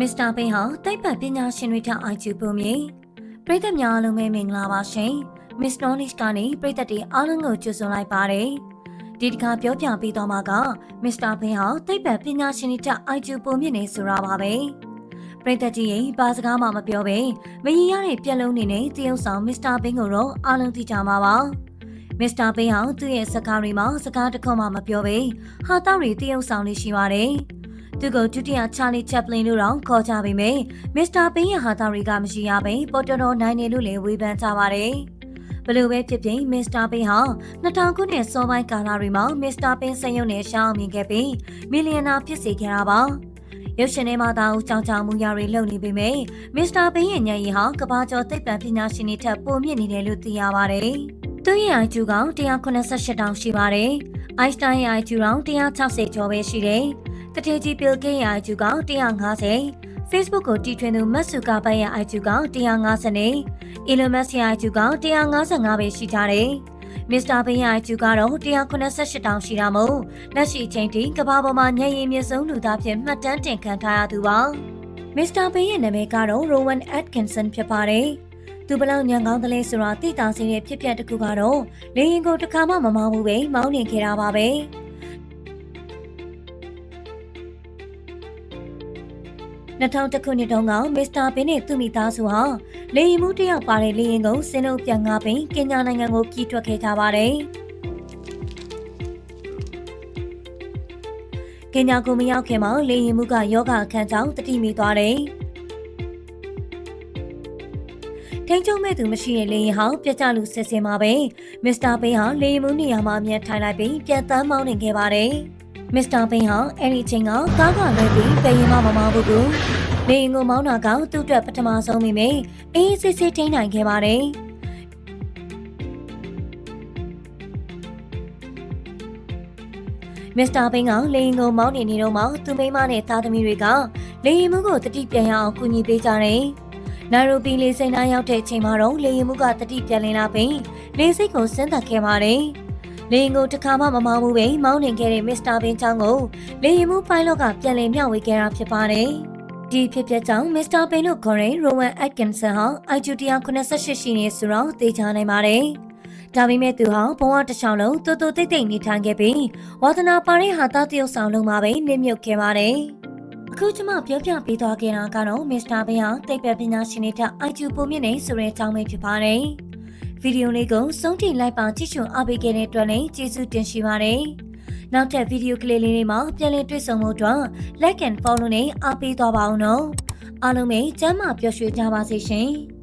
မစ္စတာဘင်းဟာတိတ်ပတ်ပညာရှင်တွေထအိုက်ကျူပုံမြေပရိသတ်များအားလုံးပဲမင်္ဂလာပါရှင်မစ္စနော်နစ်ကနေပရိသတ်တွေအားလုံးကိုကြိုဆိုလိုက်ပါတယ်ဒီတစ်ခါပြောပြပေးတော့မှာကမစ္စတာဘင်းဟာတိတ်ပတ်ပညာရှင်တွေထအိုက်ကျူပုံမြင့်နေဆိုတာပါပဲပရိသတ်ကြီးရင်ဘာစကားမှမပြောဘဲမရင်ရတဲ့ပြက်လုံးနေနဲ့တရုတ်ဆောင်မစ္စတာဘင်းကိုတော့အားလုံးသိကြမှာပါမစ္စတာဘင်းဟာသူ့ရဲ့စကားတွေမှာစကားတစ်ခုမှမပြောဘဲဟာတာတွေတရုတ်ဆောင်နေရှိပါတယ် သူကိုဒုတိယချာလီချက်ပလင်လို့တော့ခေါ်ကြပေမယ့်မစ္စတာဘင်းရဲ့ဟာတာတွေကမရှိရပဲပေါ်တော်တော်နိုင်နေလို့လည်းဝေဖန်ကြပါတယ်။ဘလို့ပဲဖြစ်ဖြစ်မစ္စတာဘင်းဟာ2000ခုနှစ်စောပိုင်းကာလတွေမှာမစ္စတာဘင်းစံရုံနဲ့ရှောင်းမြင်ခဲ့ပြီးမီလီယံနာဖြစ်စေခဲ့တာပါ။ရုပ်ရှင်ထဲမှာတောင်ကြောင်ကြောင်မူရတွေလုပ်နေပေမယ့်မစ္စတာဘင်းရဲ့ညံရီဟာကဘာကျော်သိပ္ပံပညာရှင်တွေထက်ပိုမြင့်နေတယ်လို့သိရပါတယ်။သူ့ရဲ့ IQ က188တောင်ရှိပါတယ်။ Einstein ရဲ့ IQ တောင်160ကျော်ပဲရှိတယ်။ တထေကြီး Bill Gates ရဲ့ IQ က150 Facebook ကိုတီထွင်သူမတ်စုကာပိုင်ရဲ့ IQ က150နဲ့ Elon Musk ရဲ့ IQ က155ပဲရှိကြတယ်။ Mr. Bean ရဲ့ IQ ကတော့188တောင်ရှိတာမို့လက်ရှိအချိန်ထိကမ္ဘာပေါ်မှာညံရည်မြင့်ဆုံးလူသားဖြစ်မှတ်တမ်းတင်ခံထားရသူပါ။ Mr. Bean ရဲ့နာမည်ကတော့ Rowan Atkinson ဖြစ်ပါတယ်။သူဘလောက်ညံကောင်းတယ်လဲဆိုတာသိတာစင်းရဲ့ဖြစ်ပျက်တစ်ခုကတော့လေရင်ကိုတစ်ခါမှမမောင်းဘူးပဲမောင်းနေခဲ့တာပါပဲ။ 2000ခုနှစ်တုန်းကမစ္စတာဘင်းနဲ့သူ့မိသားစုဟာလေရင်မှုတစ်ယောက်ပါတဲ့လေရင်ကိုစင်းလုံးပြန်ငါပင်ကင်ညာနိုင်ငံကိုကြီးထွက်ခဲ့ကြပါတယ်။ကင်ညာကိုမရောက်ခင်မှာလေရင်မှုကယောဂအခန်းကြောင့်တတိမိသွားတယ်။ထိန်ချုံမဲ့သူမရှိတဲ့လေရင်ဟောင်းပြကြလူစစ်စင်မှာပဲမစ္စတာဘင်းဟာလေရင်မှုနေရာမှာအမြတ်ထိုင်လိုက်ပြီးပြန်တမ်းမောင်းနေခဲ့ပါတယ်။ မစ္စတာဘင်းဟာအဲ့ဒီချိန်ကကားကလွဲပြီးပရင်မမမဘူးကူလေရင်ကိုမောင်းတာကသူ့အတွက်ပထမဆုံးမိမေအေးစစ်စစ်ထိန်းနိုင်ခဲ့ပါတယ်မစ္စတာဘင်းကလေရင်ကိုမောင်းနေနေတော့မှသူမိမနဲ့သားသမီးတွေကလေရင်မှုကိုတတိပြန်ရအောင်ကူညီပေးကြတယ်။နာရိုဘီလေစိန်နာရောက်တဲ့အချိန်မှာတော့လေရင်မှုကတတိပြန်လင်းလာပြီးလေစိတ်ကိုစင်းသက်ခဲ့ပါတယ်။ လေရင်ကိုတစ်ခါမှမမောင်းဘူးပဲမောင်းနေခဲ့တဲ့မစ္စတာဘင်းချောင်းကိုလေရင်မှုပိုင်လော့ကပြန်လည်မျှဝေခဲ့တာဖြစ်ပါတယ်။ဒီဖြစ်ပျက်ကြောင့်မစ္စတာဘင်းတို့ခေါ်တဲ့ရိုဝမ်အက်ကင်ဆန်ဟာ IQ 188ရှိနေဆိုတော့သိချနိုင်ပါတယ်။ဒါပေမဲ့သူဟာဘဝတစ်ချောင်းလုံးတူတူတိတ်တိတ်နေထိုင်ခဲ့ပြီးဝါသနာပါတဲ့ဟာသားတယောက်ဆောင်လုံးမှာပဲနစ်မြုပ်ခဲ့ပါတယ်။အခုကျမပြောပြပေးသွားခဲ့တာကတော့မစ္စတာဘင်းဟာတိတ်ပဲပညာရှင်တွေထက် IQ ပိုမြင့်နေဆိုတဲ့အကြောင်းပဲဖြစ်ပါတယ်။ ဗီဒီယိုလေးကိုစုံတင်လိုက်ပါကြည့်ရှုအားပေးခဲ့တဲ့အတွက်လည်းကျေးဇူးတင်ရှိပါတယ်။နောက်ထပ်ဗီဒီယိုကလေးလေးတွေမှာပြန်လည်တွေ့ဆုံမှုအတွက် like and follow နဲ့အားပေးသွားပါအောင်နော်။အားလုံးပဲကျမ်းမာပျော်ရွှင်ကြပါစေရှင်။